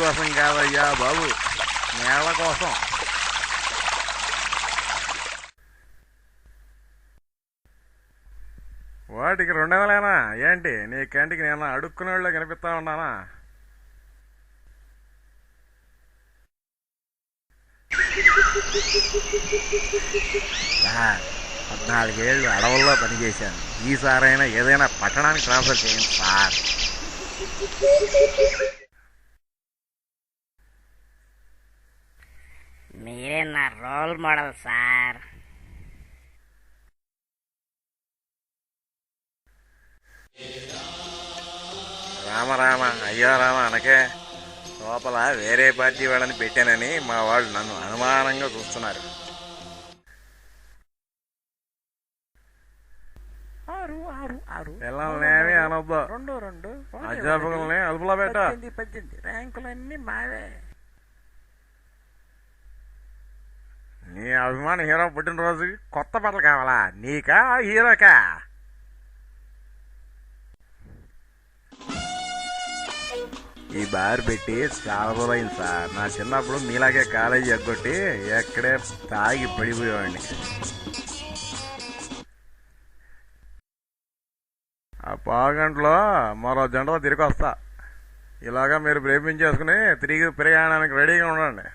కోసం కాదయ్యా బాబు. నేల కోసం. వాటికి రెండు వందలేనా ఏంటి? నీ కంటికి నేను అడుక్కునే వాళ్ళు కనిపిస్తా ఉన్నానా? సార్ పద్నాలుగేళ్ళు అడవుల్లో పనిచేశాను. ఈసారైనా ఏదైనా పట్టణానికి ట్రాన్స్ఫర్ చేయండి సార్ మీరే నా role model sir. Rama Rama అయ్యో రామ అనకే లోపల వేరే పార్టీ వాళ్ళని పెట్టానని మా వాళ్ళు నన్ను అనుమానంగా చూస్తున్నారు. ఆరు ఆరు ఆరు. అనొద్దు. రెండు రెండు. ఒకటి, అధ్యాపకుల్ని అదుపులో పెట్ట. పద్దెనిమిది. ర్యాంకులన్నీ మావే నీ అభిమాన హీరో పుట్టినరోజు కొత్త బట్టలు కావాలా? నీకా హీరోకా? ఈ బార్ పెట్టి చాలా అయింది సార్. నా చిన్నప్పుడు మీలాగే కాలేజీ ఎగ్గొట్టి ఎక్కడే తాగి పడిపోయేవాడిని. ఆ పావుగంటలో మరో జంటలో తిరిగి వస్తా. ఇలాగా మీరు ప్రేమించేసుకుని తిరిగి ప్రయాణానికి రెడీగా ఉండండి.